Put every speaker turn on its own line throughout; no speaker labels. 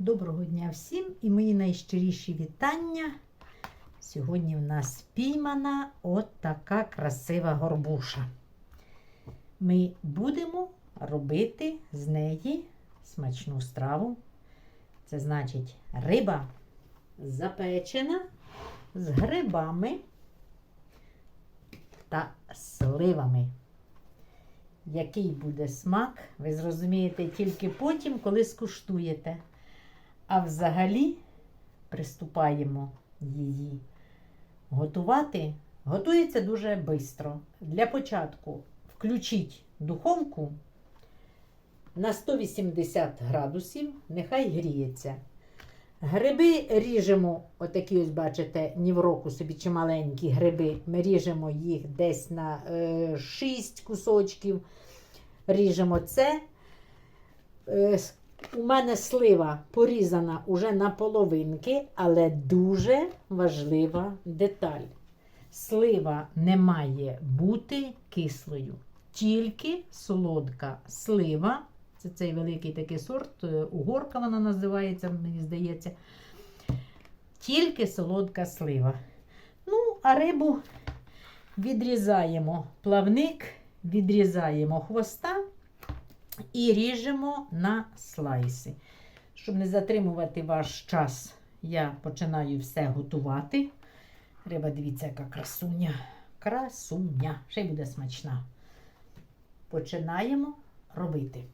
Доброго дня всім і мої найщиріші вітання. Сьогодні в нас піймана от така красива горбуша. Ми будемо робити з неї смачну страву. Це значить риба запечена з грибами та сливами. Який буде смак, ви зрозумієте тільки потім, коли скуштуєте. А взагалі приступаємо її готувати. Готується дуже швидко. Для початку включіть духовку на 180 градусів, нехай гріється. Гриби ріжемо, отакі ось, бачите, ні в року собі чи маленькі гриби. Ми ріжемо їх десь на е, 6 кусочків. Ріжемо це. У мене слива порізана уже на половинки, але дуже важлива деталь. Слива не має бути кислою, тільки солодка слива. Це цей великий такий сорт, е, угорка вона називається, мені здається. Тільки солодка слива. Ну, а рибу відрізаємо плавник, відрізаємо хвоста і ріжемо на слайси. Щоб не затримувати ваш час, я починаю все готувати. Риба, дивіться, яка красуня. Красуня. Ще й буде смачна. Починаємо робити.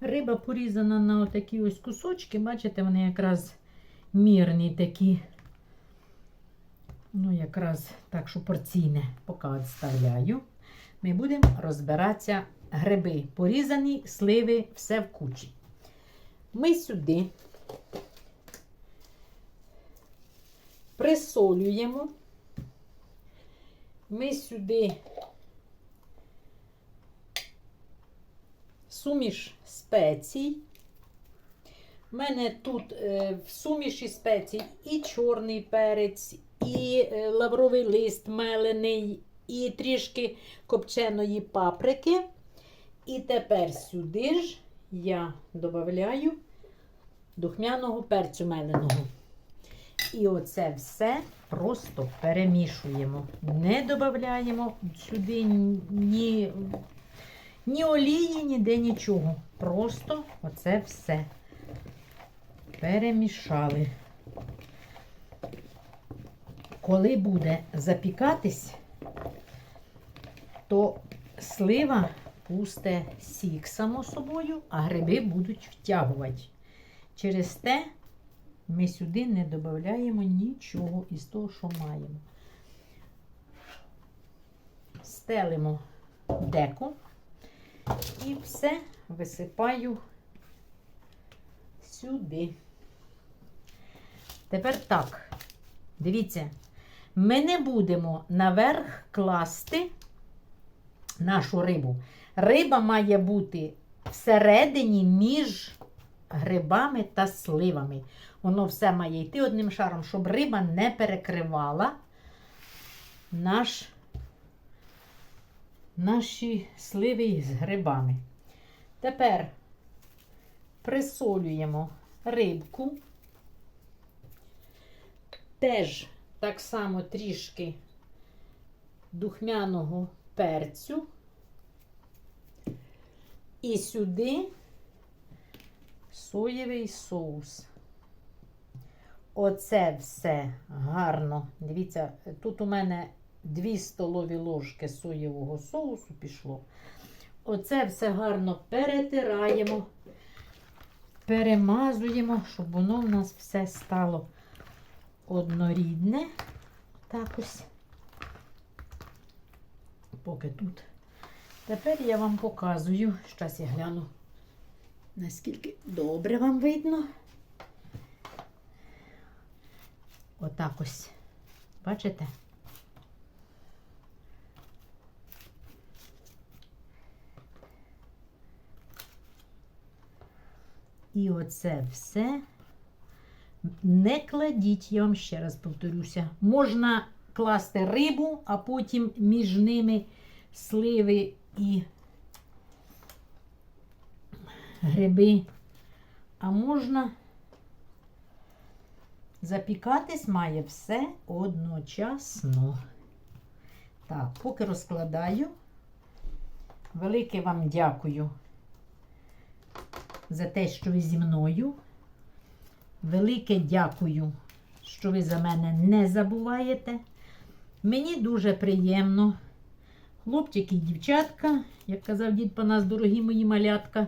Риба порізана на отакі ось кусочки. Бачите, вони якраз мірні такі. Ну, якраз так, що порційне, поки відставляю. Ми будемо розбиратися гриби. Порізані, сливи, все в кучі. Ми сюди присолюємо. Ми сюди суміш спецій. У мене тут е, в суміші спецій і чорний перець, і е, лавровий лист мелений, і трішки копченої паприки. І тепер сюди ж я додаю духмяного перцю меленого. І оце все просто перемішуємо. Не додаємо сюди ні, ні олії, ніде нічого. Просто оце все перемішали. Коли буде запікатись, то слива пусте сік, само собою, а гриби будуть втягувати. Через те ми сюди не додаємо нічого із того, що маємо. Стелимо деку і все висипаю сюди. Тепер так, дивіться, ми не будемо наверх класти нашу рибу. Риба має бути всередині між грибами та сливами. Воно все має йти одним шаром, щоб риба не перекривала наш, наші сливи з грибами. Тепер присолюємо рибку. Теж так само трішки духмяного перцю. І сюди соєвий соус. Оце все гарно. Дивіться, тут у мене 2 столові ложки соєвого соусу пішло. Оце все гарно перетираємо, перемазуємо, щоб воно в нас все стало однорідне. Так ось. Поки тут. Тепер я вам показую, зараз я гляну, наскільки добре вам видно. Отак ось. Бачите? І оце все не кладіть, я вам ще раз повторюся. Можна класти рибу, а потім між ними сливи і гриби. А можна запікатись має все одночасно. Так, поки розкладаю. Велике вам дякую за те, що ви зі мною. Велике дякую, що ви за мене не забуваєте. Мені дуже приємно. Хлопчики і дівчатка, як казав дід по нас, дорогі мої малятка.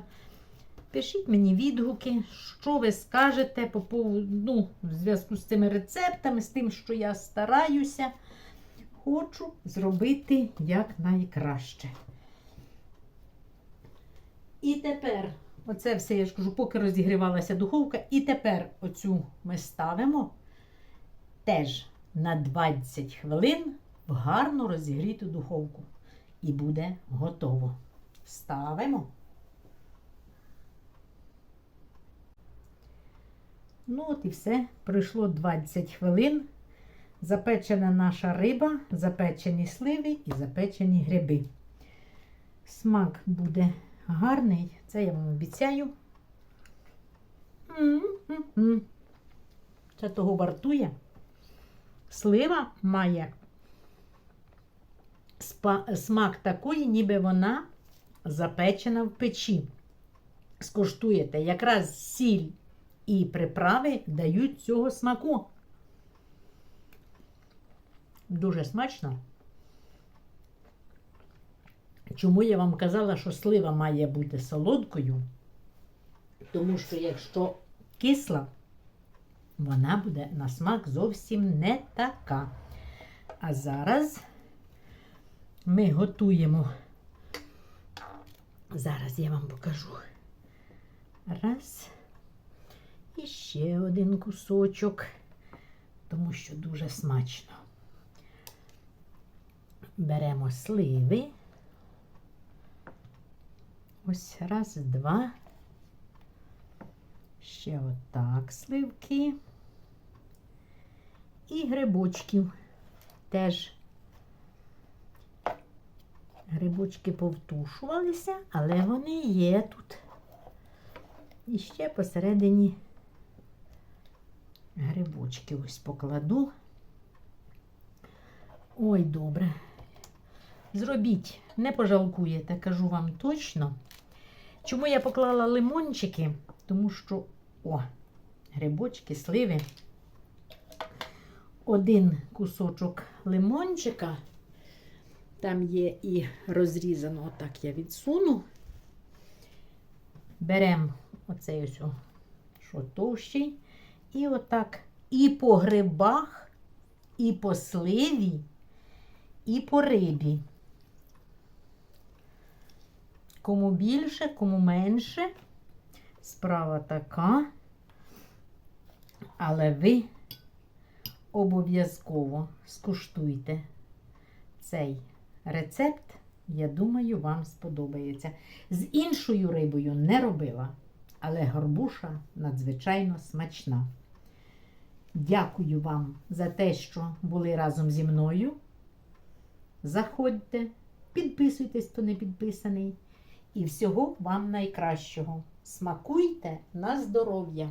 Пишіть мені відгуки, що ви скажете по поводу, ну, в зв'язку з цими рецептами, з тим, що я стараюся. Хочу зробити якнайкраще. І тепер, оце все я ж кажу, поки розігрівалася духовка, і тепер оцю ми ставимо теж на 20 хвилин в гарно розігріту духовку. І буде готово. Ставимо. Ну, от і все. Пройшло 20 хвилин. Запечена наша риба, запечені сливи і запечені гриби. Смак буде гарний, це я вам обіцяю. Це того вартує. Слива має смак такий, ніби вона запечена в печі. Скуштуєте, якраз сіль і приправи дають цього смаку. Дуже смачно. Чому я вам казала, що слива має бути солодкою? Тому що якщо кисла, вона буде на смак зовсім не така. А зараз ми готуємо. Зараз я вам покажу. Раз. І ще один кусочок, тому що дуже смачно. Беремо сливи. Ось раз, два. Ще отак сливки. І грибочків теж. Грибочки повтушувалися, але вони є тут. І ще посередині грибочки ось покладу. Ой, добре. Зробіть, не пожалкуєте, кажу вам точно. Чому я поклала лимончики? Тому що, о, грибочки, сливи. Один кусочок лимончика. Там є і розрізано, отак я відсуну. Беремо оцей ось, що товщий. І отак і по грибах, і по сливі, і по рибі. Кому більше, кому менше. Справа така. Але ви обов'язково скуштуйте цей рецепт. Я думаю, вам сподобається. З іншою рибою не робила, але горбуша надзвичайно смачна. Дякую вам за те, що були разом зі мною. Заходьте, підписуйтесь, хто не підписаний. І всього вам найкращого. Смакуйте на здоров'я!